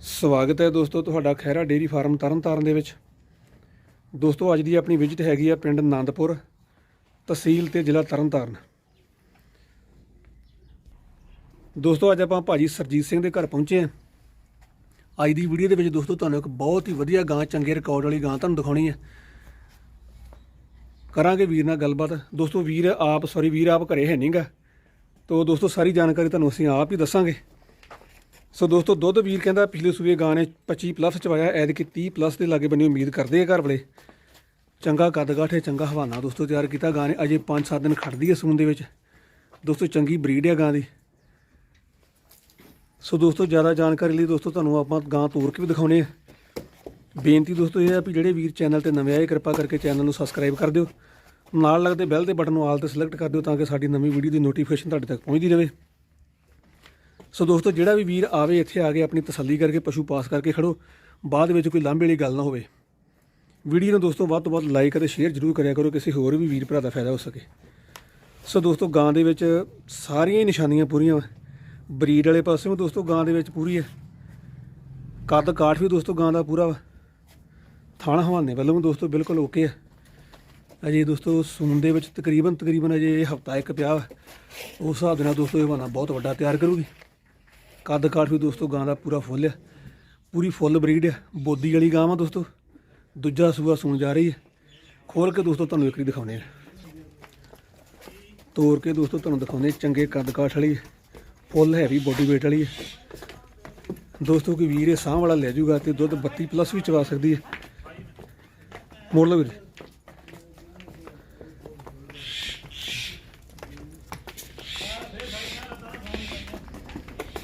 ਸਵਾਗਤ ਹੈ ਦੋਸਤੋ, ਤੁਹਾਡਾ ਖੈਰਾ ਡੇਰੀ ਫਾਰਮ ਤਰਨਤਾਰਨ ਦੇ ਵਿੱਚ। ਦੋਸਤੋ, ਅੱਜ ਦੀ ਆਪਣੀ ਵਿਜ਼ਿਟ ਹੈਗੀ ਆ ਪਿੰਡ ਆਨੰਦਪੁਰ ਤਹਿਸੀਲ ਤੇ ਜ਼ਿਲ੍ਹਾ ਤਰਨਤਾਰਨ। ਦੋਸਤੋ, ਅੱਜ ਆਪਾਂ ਭਾਜੀ ਸਰਜੀਤ ਸਿੰਘ ਦੇ ਘਰ ਪਹੁੰਚੇ ਆ ਅੱਜ ਦੀ ਵੀਡੀਓ ਦੇ ਵਿੱਚ ਦੋਸਤੋ, ਤੁਹਾਨੂੰ ਇੱਕ ਬਹੁਤ ਹੀ ਵਧੀਆ ਗਾਂ, ਚੰਗੇ ਰਿਕਾਰਡ ਵਾਲੀ ਗਾਂ ਤੁਹਾਨੂੰ ਦਿਖਾਉਣੀ ਹੈ। ਕਰਾਂਗੇ ਵੀਰ ਨਾਲ ਗੱਲਬਾਤ। ਦੋਸਤੋ, ਵੀਰ ਆਪ ਸੌਰੀ ਵੀਰ ਆਪ ਘਰੇ ਹੈ ਨਹੀਂਗਾ ਤੋ ਦੋਸਤੋ, ਸਾਰੀ ਜਾਣਕਾਰੀ ਤੁਹਾਨੂੰ ਅਸੀਂ ਆਪ ਹੀ ਦੱਸਾਂਗੇ। ਸੋ ਦੋਸਤੋ, ਦੁੱਧ ਵੀਰ ਕਹਿੰਦਾ ਪਿਛਲੇ ਸੂਏ ਗਾਂ ਨੇ 25 ਪਲੱਸ ਚਵਾਇਆ ਐਤਕੀ 30 ਪਲੱਸ ਦੇ ਲਾਗੇ ਬੰਨੀ ਉਮੀਦ ਕਰਦੇ ਆ ਘਰ ਵਾਲੇ। ਚੰਗਾ ਕੱਦ ਕਾਠ ਹੈ ਚੰਗਾ ਹਵਾਨਾ ਦੋਸਤੋ, ਤਿਆਰ ਕੀਤਾ ਗਾਂ ਨੇ ਅਜੇ 5-7 ਦਿਨ ਖੜਦੀ ਹੈ ਸੂਨ ਦੇ ਵਿੱਚ। ਦੋਸਤੋ, ਚੰਗੀ ਬਰੀਡ ਹੈ ਗਾਂ ਦੀ। ਸੋ ਦੋਸਤੋ, ਜ਼ਿਆਦਾ ਜਾਣਕਾਰੀ ਲਈ ਦੋਸਤੋ, ਤੁਹਾਨੂੰ ਆਪਾਂ ਗਾਂ ਤੋਰ ਕੇ ਵੀ ਦਿਖਾਉਣੇ ਆ। ਬੇਨਤੀ ਦੋਸਤੋ ਇਹ ਹੈ ਵੀ ਜਿਹੜੇ ਵੀਰ ਚੈਨਲ ਤੇ ਨਵੇਂ ਆਏ, ਕਿਰਪਾ ਕਰਕੇ ਚੈਨਲ ਨੂੰ ਸਬਸਕ੍ਰਾਈਬ ਕਰ ਦਿਓ। ਨਾਲ ਲੱਗਦੇ ਬੈਲ ਦੇ ਬਟਨ ਨੂੰ ਆਲ ਤੇ ਸਿਲੈਕਟ ਕਰ ਦਿਓ ਤਾਂ ਕਿ ਸਾਡੀ ਨਵੀਂ ਵੀਡੀਓ ਦੀ ਨੋਟੀਫਿਕੇਸ਼ਨ ਤੁਹਾਡੇ ਤੱਕ ਪਹੁੰਚਦੀ ਰਹੇ। ਸੋ ਦੋਸਤੋ, ਜਿਹੜਾ ਵੀ ਵੀਰ ਆਵੇ, ਇੱਥੇ ਆ ਕੇ ਆਪਣੀ ਤਸੱਲੀ ਕਰਕੇ, ਪਸ਼ੂ ਪਾਸ ਕਰਕੇ ਖੜੋ। ਬਾਅਦ ਵਿੱਚ ਕੋਈ ਲਾਂਭੇ ਵਾਲੀ ਗੱਲ ਨਾ ਹੋਵੇ। ਵੀਡੀਓ ਨੂੰ ਦੋਸਤੋ, ਵੱਧ ਤੋਂ ਵੱਧ ਲਾਈਕ ਅਤੇ ਸ਼ੇਅਰ ਜ਼ਰੂਰ ਕਰਿਆ ਕਰੋ, ਕਿਸੇ ਹੋਰ ਵੀ ਵੀਰ ਭਰਾ ਦਾ ਫਾਇਦਾ ਹੋ ਸਕੇ। ਸੋ ਦੋਸਤੋ, ਗਾਂ ਦੇ ਵਿੱਚ ਸਾਰੀਆਂ ਹੀ ਨਿਸ਼ਾਨੀਆਂ ਪੂਰੀਆਂ ਵਾ। ਬਰੀਡ ਵਾਲੇ ਪਾਸੇ ਵੀ ਦੋਸਤੋ, ਗਾਂ ਦੇ ਵਿੱਚ ਪੂਰੀ ਹੈ ਕੱਦ ਕਾਠ ਵੀ ਦੋਸਤੋ, ਗਾਂ ਦਾ ਪੂਰਾ ਵਾ। ਥਾਣਾ ਹਵਾਨੇ ਵੱਲੋਂ ਵੀ ਦੋਸਤੋ, ਬਿਲਕੁਲ ਓਕੇ ਹੈ ਅਜੇ ਦੋਸਤੋ ਸੂਨ ਦੇ ਵਿੱਚ ਤਕਰੀਬਨ ਤਕਰੀਬਨ ਅਜੇ ਹਫਤਾ ਇੱਕ ਪਿਆ ਵਾ। ਉਸ ਹਿਸਾਬ ਦੇ ਨਾਲ ਦੋਸਤੋ, ਇਹ ਹਵਾਨਾ ਬਹੁਤ ਵੱਡਾ ਤਿਆਰ ਕਰੂਗੀ। ਕੱਦ ਕਾਠ ਵੀ ਦੋਸਤੋ ਗਾਂ ਦਾ ਪੂਰਾ ਫੁੱਲ ਹੈ ਪੂਰੀ ਫੁੱਲ ਬਰੀਡ ਹੈ ਬੋਦੀ ਵਾਲੀ ਗਾਂ ਵਾ ਦੋਸਤੋ। ਦੂਜਾ ਸੂਆ ਸੁਣ ਜਾ ਰਹੀ ਹੈ ਖੋਲ ਕੇ ਦੋਸਤੋ ਤੁਹਾਨੂੰ ਇੱਕ ਵਾਰੀ ਦਿਖਾਉਂਦੇ ਆ। ਤੋੜ ਕੇ ਦੋਸਤੋ ਤੁਹਾਨੂੰ ਦਿਖਾਉਂਦੇ ਚੰਗੇ ਕੱਦ ਕਾਠ ਵਾਲੀ ਫੁੱਲ ਹੈਵੀ ਬੋਡੀ weight ਵਾਲੀ ਹੈ ਦੋਸਤੋ ਕੋਈ ਵੀਰ ਇਹ ਸਾਹ ਵਾਲਾ ਲੈ ਜਾਊਗਾ ਤੇ ਦੁੱਧ 32 ਪਲੱਸ ਵੀ ਚਵਾ ਸਕਦੀ ਹੈ ਮੋੜ ਲਓ ਵੀਰੇ।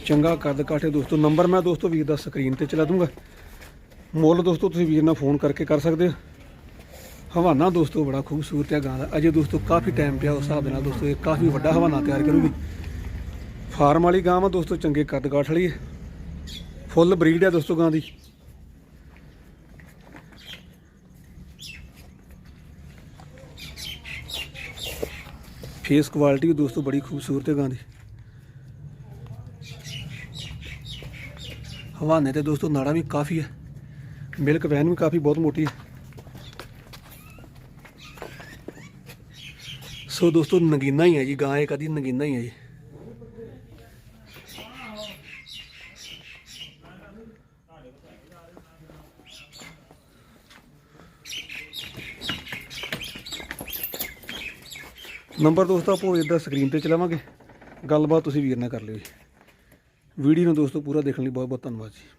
ਚੰਗਾ ਕੱਦ ਕਾਠੇ ਦੋਸਤੋ, ਨੰਬਰ ਮੈਂ ਦੋਸਤੋ ਵੀਰ ਦਾ ਸਕਰੀਨ ਤੇ ਚਲਾ ਦੂੰਗਾ। ਮੁੱਲ ਦੋਸਤੋ, ਤੁਸੀਂ ਵੀਰ ਨਾਲ ਫੋਨ ਕਰਕੇ ਕਰ ਸਕਦੇ ਹੋ। ਹਵਾਨਾ ਦੋਸਤੋ, ਬੜਾ ਖੂਬਸੂਰਤ ਹੈ ਗਾਂ ਦਾ। ਅਜੇ ਦੋਸਤੋ, ਕਾਫੀ ਟਾਈਮ ਪਿਆ ਉਸ ਹਿਸਾਬ ਦੇ ਨਾਲ ਦੋਸਤੋ, ਇਹ ਕਾਫੀ ਵੱਡਾ ਹਵਾਨਾ ਤਿਆਰ ਕਰੂਗੀ। ਫਾਰਮ ਵਾਲੀ ਗਾਂ ਵਾ ਦੋਸਤੋ, ਚੰਗੇ ਕੱਦ ਕਾਠ ਵਾਲੀ ਹੈ। ਫੁੱਲ ਬਰੀਡ ਹੈ ਦੋਸਤੋ ਗਾਂ ਦੀ। ਫੇਸ ਕੁਆਲਿਟੀ ਵੀ ਦੋਸਤੋ, ਬੜੀ ਖੂਬਸੂਰਤ ਹੈ ਗਾਂ ਦੀ। ਹਵਾਨੇ ਤੇ ਦੋਸਤੋ ਨਾੜਾ ਵੀ ਕਾਫੀ ਹੈ। ਮਿਲਕ ਵੈਨ ਵੀ ਕਾਫੀ ਬਹੁਤ ਮੋਟੀ ਹੈ। ਸੋ ਦੋਸਤੋ ਨਗੀਨਾ ਹੀ ਹੈ ਜੀ, ਗਾਂ ਇਹ ਕਦੀ ਨਗੀਨਾ ਹੀ ਹੈ ਜੀ। ਨੰਬਰ ਦੋਸਤੋ ਆਪੋ ਇਦਾਂ ਸਕਰੀਨ ਤੇ ਚਲਾਵਾਂਗੇ। ਗੱਲਬਾਤ ਤੁਸੀਂ ਵੀਰ ਨਾਲ ਕਰ ਲਿਓ ਜੀ। ਵੀਡੀਓ ਨੂੰ ਦੋਸਤੋ ਪੂਰਾ ਦੇਖਣ ਲਈ ਬਹੁਤ ਬਹੁਤ ਧੰਨਵਾਦ ਜੀ।